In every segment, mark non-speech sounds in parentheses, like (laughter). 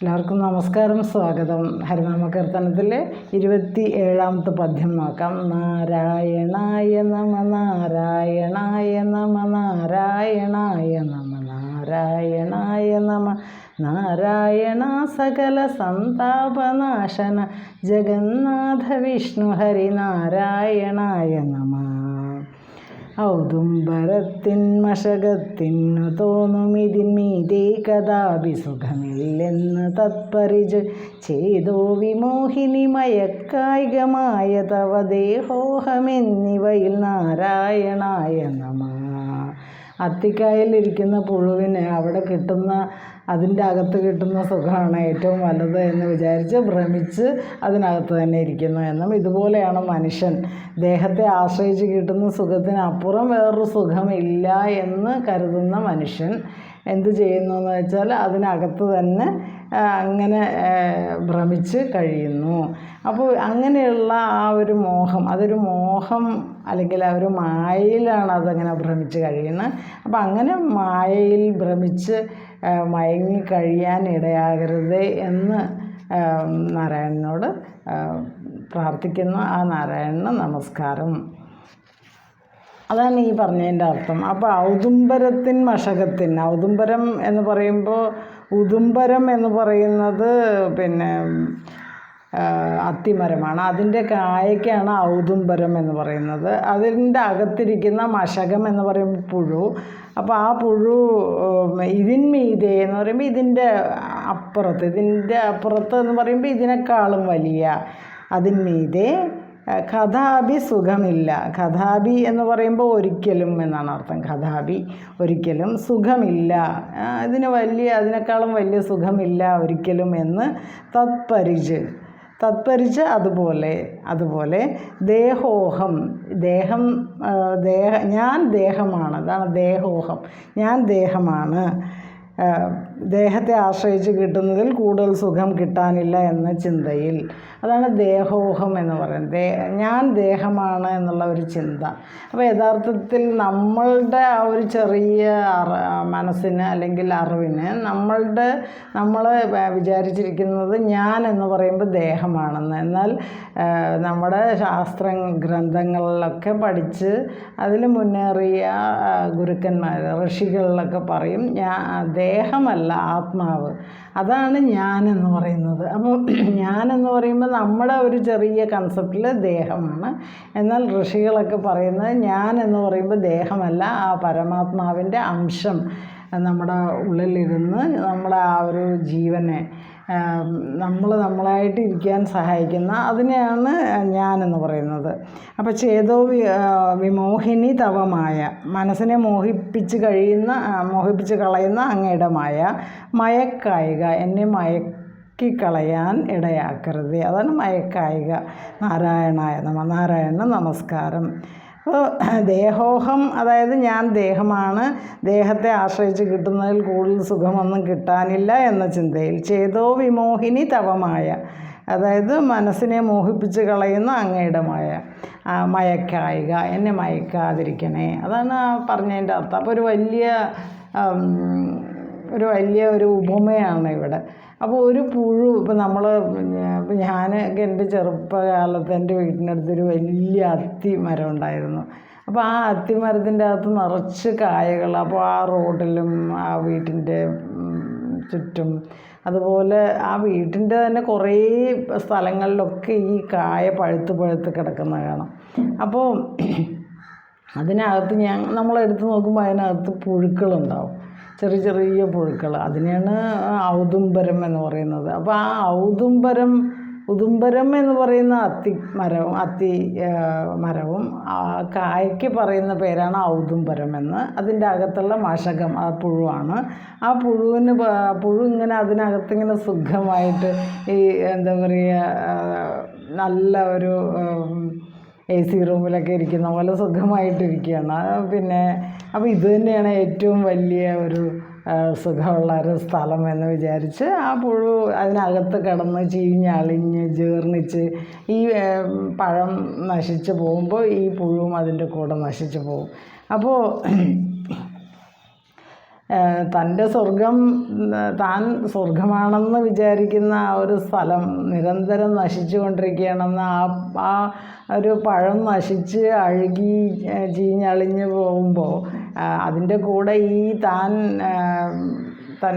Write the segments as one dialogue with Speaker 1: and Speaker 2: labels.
Speaker 1: എല്ലാവർക്കും നമസ്കാരം സ്വാഗതം. ഹരിനാമ കീർത്തനത്തിലെ ഇരുപത്തി ഏഴാമത്തെ പദ്യം നോക്കാം. നാരായണായ നമ നാരായണായ നമ നാരായണായ നമ നാരായണായ നമ നാരായണ സകല സന്താപനാശന ജഗന്നാഥ വിഷ്ണു ഹരി നാരായണായ നമ. ഔദുംബരത്തിൻ മഷകത്തിന്നു തോന്നുമിതിന്മീതേ കഥാപി സുഖമില്ലെന്ന് തത്പരിജ് ചെയ്തോ വിമോഹിനി മയക്കായികമായ തവ ദേഹോഹമെന്നിവയിൽ നാരായണായ നമ അത്തിക്കായലിരിക്കുന്ന പുഴുവിന് അവിടെ കിട്ടുന്ന അതിന്റെ അകത്ത് കിട്ടുന്ന സുഖമാണ് ഏറ്റവും വലുത് എന്ന് വിചാരിച്ച് ഭ്രമിച്ച് അതിനകത്ത് തന്നെ ഇരിക്കുന്നു എന്നും. ഇതുപോലെയാണ് മനുഷ്യൻ. ദേഹത്തെ ആശ്രയിച്ച് കിട്ടുന്ന സുഖത്തിനപ്പുറം വേറൊരു സുഖമില്ല എന്ന് കരുതുന്ന മനുഷ്യൻ എന്ത് ചെയ്യുന്നു എന്ന് വെച്ചാൽ അതിനകത്ത് തന്നെ അങ്ങനെ ഭ്രമിച്ച് കഴിയുന്നു. അപ്പോൾ അങ്ങനെയുള്ള ആ ഒരു മോഹം അതൊരു മോഹം അല്ലെങ്കിൽ ആ ഒരു മായയിലാണ് അതങ്ങനെ ഭ്രമിച്ച് കഴിയുന്നത്. അപ്പോൾ അങ്ങനെ മായയിൽ ഭ്രമിച്ച് മയങ്ങി കഴിയാൻ ഇടയാകരുത് എന്ന് നാരായണനോട് പ്രാർത്ഥിക്കുന്നു. ആ നാരായണന് നമസ്കാരം. അതാണ് ഈ പറഞ്ഞതിന്റെ അർത്ഥം. അപ്പോൾ ഔദുംബരത്തിൻ മഷകത്തിൻ ഔദുംബരം എന്ന് പറയുമ്പോൾ ഉദുംബരം എന്ന് പറയുന്നത് പിന്നെ അത്തിമരമാണ്. അതിന്റെ കായക്കാണ് ഔദുംബരം എന്ന് പറയുന്നത്. അതിന്റെ അകത്തിരിക്കുന്ന മശകം എന്ന് പറയും പുഴു. അപ്പോൾ ആ പുഴു ഇതിന്മീതെ എന്ന് പറയുമ്പോൾ ഇതിന്റെ അപ്പുറത്ത് ഇതിന്റെ അപ്പുറത്ത് എന്ന് പറയുമ്പോൾ ഇതിനേക്കാളും വലിയ അതിന്മീതെ കഥാപി സുഖമില്ല. കഥാപി എന്ന് പറയുമ്പോൾ ഒരിക്കലും എന്നാണ് അർത്ഥം. കഥാപി ഒരിക്കലും സുഖമില്ല. അതിന് വലിയ അതിനേക്കാളും വലിയ സുഖമില്ല ഒരിക്കലും എന്ന് തത്പരിച്ച്. തത്പരിച്ച് അതുപോലെ അതുപോലെ ദേഹോഹം. ദേഹം ദേഹ ഞാൻ ദേഹമാണ്. അതാണ് ദേഹോഹം. ഞാൻ ദേഹമാണ്. ദേഹത്തെ ആശ്രയിച്ച് കിട്ടുന്നതിൽ കൂടുതൽ സുഖം കിട്ടാനില്ല എന്ന ചിന്തയിൽ. അതാണ് ദേഹോഹം എന്ന് പറയുന്നത്. ദേ ഞാൻ ദേഹമാണ് എന്നുള്ള ഒരു ചിന്ത. അപ്പോൾ യഥാർത്ഥത്തിൽ നമ്മളുടെ ആ ഒരു ചെറിയ മനസ്സിന് അല്ലെങ്കിൽ അറിവിന് നമ്മളുടെ നമ്മൾ വിചാരിച്ചിരിക്കുന്നത് ഞാൻ എന്ന് പറയുമ്പോൾ ദേഹമാണെന്ന്. എന്നാൽ നമ്മുടെ ശാസ്ത്ര ഗ്രന്ഥങ്ങളിലൊക്കെ പഠിച്ച് അതിൽ മുന്നേറിയ ഗുരുക്കന്മാർ ഋഷികളിലൊക്കെ പറയും ഞാൻ ദേഹമല്ല ആത്മാവ്. അതാണ് ഞാൻ എന്ന് പറയുന്നത്. അപ്പോൾ (clears throat) ഞാൻ എന്ന് പറയുമ്പോൾ നമ്മുടെ ഒരു ചെറിയ കൺസെപ്റ്റിൽ ദേഹമാണ്. എന്നാൽ ഋഷികളൊക്കെ പറയുന്നത് ഞാൻ എന്ന് പറയുമ്പോൾ ദേഹമല്ല ആ പരമാത്മാവിന്റെ അംശം നമ്മുടെ ഉള്ളിലിരുന്ന് നമ്മുടെ ആ ഒരു ജീവനെ നമ്മൾ നമ്മളായിട്ട് ഇരിക്കാൻ സഹായിക്കുന്ന അതിനെയാണ് ഞാനെന്ന് പറയുന്നത്. അപ്പോൾ ചേതോ വി വിമോഹിനി തവമായ മനസ്സിനെ മോഹിപ്പിച്ച് കഴിയുന്ന മോഹിപ്പിച്ച് കളയുന്ന അങ്ങയുടെ മായ മയക്കായിക എന്നെ മയക്കി കളയാൻ ഇടയാക്കരുത്. അതാണ് മയക്കായിക നാരായണായ നമ നാരായണ നമസ്കാരം. അപ്പോൾ ദേഹോഹം അതായത് ഞാൻ ദേഹമാണ് ദേഹത്തെ ആശ്രയിച്ച് കിട്ടുന്നതിൽ കൂടുതൽ സുഖമൊന്നും കിട്ടാനില്ല എന്ന ചിന്തയിൽ ചേതോ വിമോഹിനി തവമായ അതായത് മനസ്സിനെ മോഹിപ്പിച്ച് കളയുന്ന അങ്ങയുടെ മായ മയക്കായിക എന്നെ മയക്കാതിരിക്കണേ. അതാണ് പറഞ്ഞതിന്റെ അർത്ഥം. അപ്പോൾ ഒരു വലിയ ഒരു വലിയ ഒരു ഉപമയാണ് ഇവിടെ. അപ്പോൾ ഒരു പുഴു ഇപ്പം നമ്മൾ ഞാനൊക്കെ എന്റെ ചെറുപ്പകാലത്ത് എന്റെ വീട്ടിനടുത്തൊരു വലിയ അത്തി മരം ഉണ്ടായിരുന്നു. അപ്പോൾ ആ അത്തി മരത്തിന്റെ അകത്ത് നിറച്ച് കായകൾ അപ്പോൾ ആ റോഡിലും ആ വീട്ടിന്റെ ചുറ്റും. അതുപോലെ ആ വീട്ടിന്റെ തന്നെ കുറേ സ്ഥലങ്ങളിലൊക്കെ ഈ കായ പഴുത്ത് പഴുത്ത് കിടക്കുന്ന കാണാം. അപ്പോൾ അതിനകത്ത് ഞാൻ നമ്മളെടുത്ത് നോക്കുമ്പോൾ അതിനകത്ത് പുഴുക്കളുണ്ടാവും. ചെറിയ ചെറിയ പുഴുക്കൾ. അതിനെയാണ് ഔദുംബരം എന്ന് പറയുന്നത്. അപ്പോൾ ആ ഔദുംബരം ഉദുംബരം എന്ന് പറയുന്ന അത്തി മരവും അത്തി മരവും കായ്ക്ക് പറയുന്ന പേരാണ് ഔദുംബരം എന്ന്. അതിന്റെ അകത്തുള്ള മഷകം ആ പുഴുവാണ്. ആ പുഴുവിന് പുഴു ഇങ്ങനെ അതിനകത്ത് ഇങ്ങനെ സുഖമായിട്ട് ഈ എന്താ പറയുക നല്ല ഒരു എ സി റൂമിലൊക്കെ ഇരിക്കുന്ന പോലെ സുഖമായിട്ടിരിക്കുകയാണ്. പിന്നെ അപ്പോൾ ഇത് തന്നെയാണ് ഏറ്റവും വലിയ ഒരു സുഖമുള്ള ഒരു സ്ഥലം എന്ന് വിചാരിച്ച് ആ പുഴു അതിനകത്ത് കിടന്ന് ചീഞ്ഞളിഞ്ഞ് ജീർണിച്ച് ഈ പഴം നശിച്ച് പോകുമ്പോൾ ഈ പുഴുവും അതിന്റെ കൂടെ നശിച്ച് പോകും. അപ്പോൾ തന്റെ സ്വർഗം താൻ സ്വർഗമാണെന്ന് വിചാരിക്കുന്ന ആ ഒരു സ്ഥലം നിരന്തരം നശിച്ചു കൊണ്ടിരിക്കുകയാണെന്ന് ആ ആ ഒരു പഴം നശിച്ച് അഴുകി ചീഞ്ഞളിഞ്ഞ് പോകുമ്പോൾ അതിന്റെ കൂടെ ഈ താൻ തൻ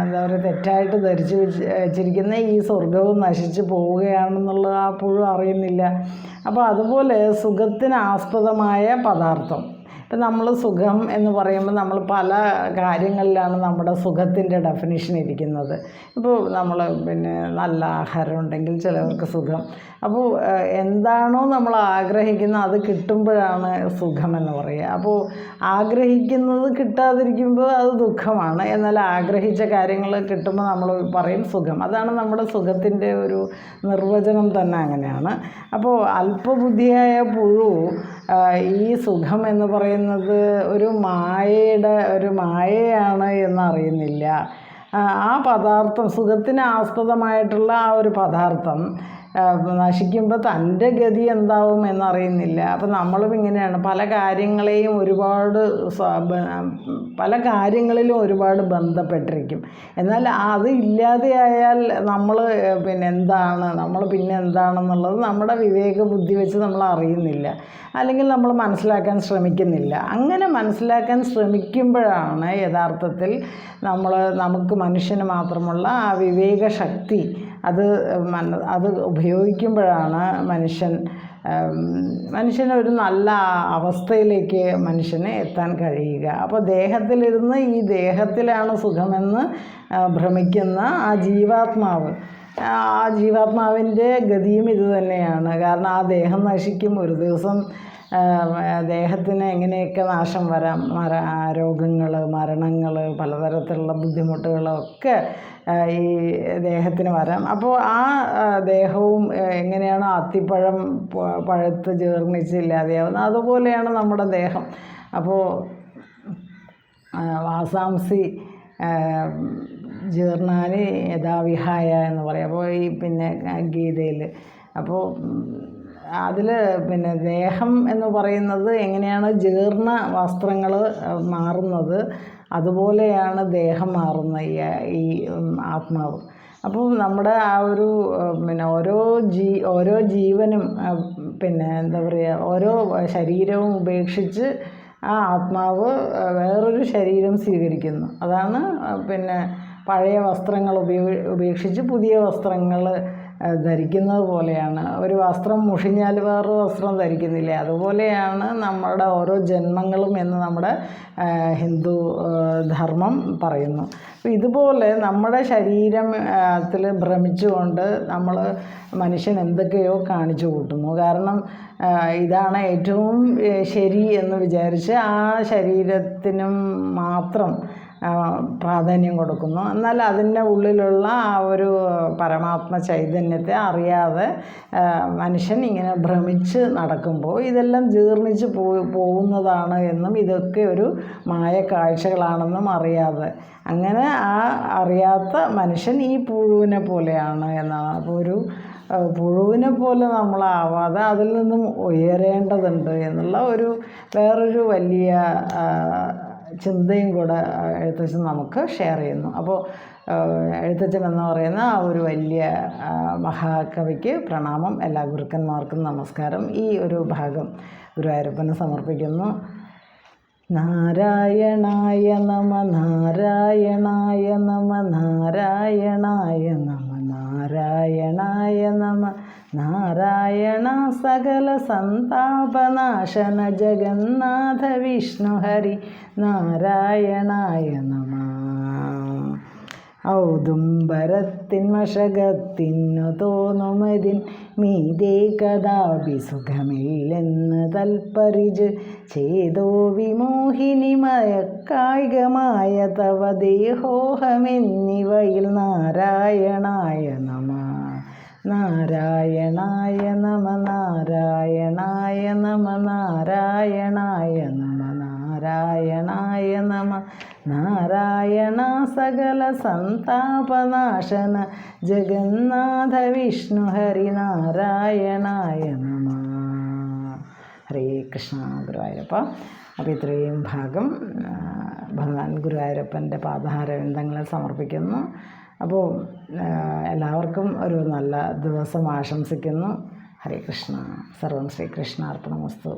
Speaker 1: എന്താ പറയുക തെറ്റായിട്ട് ധരിച്ച് വെച്ച് വെച്ചിരിക്കുന്ന ഈ സ്വർഗവും നശിച്ച് പോവുകയാണെന്നുള്ളത് ആ പുഴു അറിയുന്നില്ല. അപ്പോൾ അതുപോലെ സുഖത്തിനാസ്പദമായ പദാർത്ഥം. ഇപ്പം നമ്മൾ സുഖം എന്ന് പറയുമ്പോൾ നമ്മൾ പല കാര്യങ്ങളിലാണ് നമ്മുടെ സുഖത്തിന്റെ ഡെഫിനിഷൻ ഇരിക്കുന്നത്. ഇപ്പോൾ നമ്മൾ പിന്നെ നല്ല ആഹാരം ഉണ്ടെങ്കിൽ ചിലവർക്ക് സുഖം. അപ്പോൾ എന്താണോ നമ്മൾ ആഗ്രഹിക്കുന്നത് അത് കിട്ടുമ്പോഴാണ് സുഖം എന്ന് പറയുക. അപ്പോൾ ആഗ്രഹിക്കുന്നത് കിട്ടാതിരിക്കുമ്പോൾ അത് ദുഃഖമാണ്. എന്നാൽ ആഗ്രഹിച്ച കാര്യങ്ങൾ കിട്ടുമ്പോൾ നമ്മൾ പറയും സുഖം. അതാണ് നമ്മുടെ സുഖത്തിന്റെ ഒരു നിർവചനം തന്നെ അങ്ങനെയാണ്. അപ്പോൾ അല്പബുദ്ധിയായ പുഴു ഈ സുഖം എന്ന് പറയുന്നത് ഒരു മായയുടെ ഒരു മായയാണ് എന്നറിയുന്നില്ല. ആ, പദാർത്ഥം സുഖത്തിന് ആസ്പദമായിട്ടുള്ള ആ ഒരു പദാർത്ഥം നശിക്കുമ്പോൾ തന്റെ ഗതി എന്താവും എന്നറിയുന്നില്ല. അപ്പം നമ്മളും ഇങ്ങനെയാണ്. പല കാര്യങ്ങളെയും ഒരുപാട് പല കാര്യങ്ങളിലും ഒരുപാട് ബന്ധപ്പെട്ടിരിക്കും. എന്നാൽ അത് ഇല്ലാതെയായാൽ നമ്മൾ പിന്നെ എന്താണ്? നമ്മൾ പിന്നെ എന്താണെന്നുള്ളത് നമ്മുടെ വിവേക ബുദ്ധി വെച്ച് നമ്മൾ അറിയുന്നില്ല. അല്ലെങ്കിൽ നമ്മൾ മനസ്സിലാക്കാൻ ശ്രമിക്കുന്നില്ല. അങ്ങനെ മനസ്സിലാക്കാൻ ശ്രമിക്കുമ്പോഴാണ് യഥാർത്ഥത്തിൽ നമ്മൾ നമുക്ക് മനുഷ്യന് മാത്രമുള്ള ആ വിവേക ശക്തി അത് മന അത് ഉപയോഗിക്കുമ്പോഴാണ് മനുഷ്യൻ മനുഷ്യന് ഒരു നല്ല അവസ്ഥയിലേക്ക് മനുഷ്യന് എത്താൻ കഴിയുക. അപ്പോൾ ദേഹത്തിലിരുന്ന് ഈ ദേഹത്തിലാണ് സുഖമെന്ന് ഭ്രമിക്കുന്ന ആ ജീവാത്മാവ്. ആ ജീവാത്മാവിന്റെ ഗതിയും ഇത് തന്നെയാണ്. കാരണം ആ ദേഹം നശിക്കും. ഒരു ദിവസം ദേഹത്തിന് എങ്ങനെയൊക്കെ നാശം വരാം? മര രോഗങ്ങൾ മരണങ്ങൾ പലതരത്തിലുള്ള ബുദ്ധിമുട്ടുകളൊക്കെ ഈ ദേഹത്തിന് വരാം. അപ്പോൾ ആ ദേഹവും എങ്ങനെയാണോ അത്തിപ്പഴം പഴുത്ത് ജീർണിച്ച് ഇല്ലാതെയാവുന്നത്? അതുപോലെയാണ് നമ്മുടെ ദേഹം. അപ്പോൾ വാസാംസി ജീർണാനി യഥാവിഹായ എന്ന് പറയും. അപ്പോൾ ഈ പിന്നെ ഗീതയിൽ അപ്പോൾ അതിൽ പിന്നെ ദേഹം എന്ന് പറയുന്നത് എങ്ങനെയാണ് ജീർണ വസ്ത്രങ്ങൾ മാറുന്നത് അതുപോലെയാണ് ദേഹം മാറുന്നത് ഈ ആത്മാവ്. അപ്പോൾ നമ്മുടെ ആ ഒരു പിന്നെ ഓരോ ജീ ഓരോ ജീവനും പിന്നെ എന്താ പറയുക ഓരോ ശരീരവും ഉപേക്ഷിച്ച് ആ ആത്മാവ് വേറൊരു ശരീരം സ്വീകരിക്കുന്നു. അതാണ് പിന്നെ പഴയ വസ്ത്രങ്ങൾ ഉപയോഗി ഉപേക്ഷിച്ച് പുതിയ വസ്ത്രങ്ങൾ ധരിക്കുന്നത് പോലെയാണ്. ഒരു വസ്ത്രം മുഷിഞ്ഞാൽ വേറൊരു വസ്ത്രം ധരിക്കുന്നില്ല. അതുപോലെയാണ് നമ്മുടെ ഓരോ ജന്മങ്ങളും എന്ന് നമ്മുടെ ഹിന്ദു ധർമ്മം പറയുന്നു. ഇതുപോലെ നമ്മുടെ ശരീരം അതിൽ ഭ്രമിച്ചുകൊണ്ട് നമ്മൾ മനുഷ്യൻ എന്തൊക്കെയോ കാണിച്ചു കൂട്ടുന്നു. കാരണം ഇതാണ് ഏറ്റവും ശരി എന്ന് വിചാരിച്ച് ആ ശരീരത്തിനും മാത്രം പ്രാധാന്യം കൊടുക്കുന്നു. എന്നാൽ അതിന്റെ ഉള്ളിലുള്ള ആ ഒരു പരമാത്മ ചൈതന്യത്തെ അറിയാതെ മനുഷ്യൻ ഇങ്ങനെ ഭ്രമിച്ച് നടക്കുമ്പോൾ ഇതെല്ലാം ജീർണിച്ച് പോകുന്നതാണ് എന്നും ഇതൊക്കെ ഒരു മായ കാഴ്ചകളാണെന്നും അറിയാതെ. അങ്ങനെ ആ അറിയാത്ത മനുഷ്യൻ ഈ പുഴുവിനെ പോലെയാണ് എന്നാണ്. അപ്പോൾ ഒരു പുഴുവിനെ പോലെ നമ്മളാവാതെ അതിൽ നിന്നും ഉയരേണ്ടതുണ്ട് എന്നുള്ള ഒരു വേറൊരു വലിയ ചിന്തയും കൂടെ എഴുത്തച്ഛൻ നമുക്ക് ഷെയർ ചെയ്യുന്നു. അപ്പോൾ എഴുത്തച്ഛൻ എന്ന് പറയുന്ന ഒരു വലിയ മഹാകവിക്ക് പ്രണാമം. എല്ലാ ഗുരുക്കന്മാർക്കും നമസ്കാരം. ഈ ഒരു ഭാഗം ഗുരുവായൂരപ്പന് സമർപ്പിക്കുന്നു. നാരായണായ നമ നാരായണായ നമ നാരായണായ നമ നാരായണായ നമ. നാരായണ സകല സന്താപനാശന ജഗന്നാഥ വിഷ്ണു ഹരി നാരായണായ നമ. ഔദുംബരത്തിൻ മഷകത്തിനു തോന്നുമതിൻ മീതേ കഥാപി സുഖമില്ലെന്ന് തൽപ്പരിജ് ചേതോ വിമോഹിനിമയക്കായികമായ തവ ദേഹോഹമെന്നിവയിൽ നാരായണ നാരായണായ നമ നാരായണായ നമ നാരായണായ നമ നാരായണായ നമ നാരായണ സകല സന്താപനാശന ജഗന്നാഥ വിഷ്ണു ഹരി നാരായണായ നമ. ഹരേ കൃഷ്ണ ഗുരുവായൂരപ്പ. അപ്പോൾ ഇത്രയും ഭാഗം ഭഗവാൻ ഗുരുവായൂരപ്പന്റെ പാദഹാരവിന്ദങ്ങളെ സമർപ്പിക്കുന്നു. അപ്പോൾ എല്ലാവർക്കും ഒരു നല്ല ദിവസം ആശംസിക്കുന്നു. ഹരേ കൃഷ്ണ. സർവം ശ്രീകൃഷ്ണ അർപ്പണമസ്തു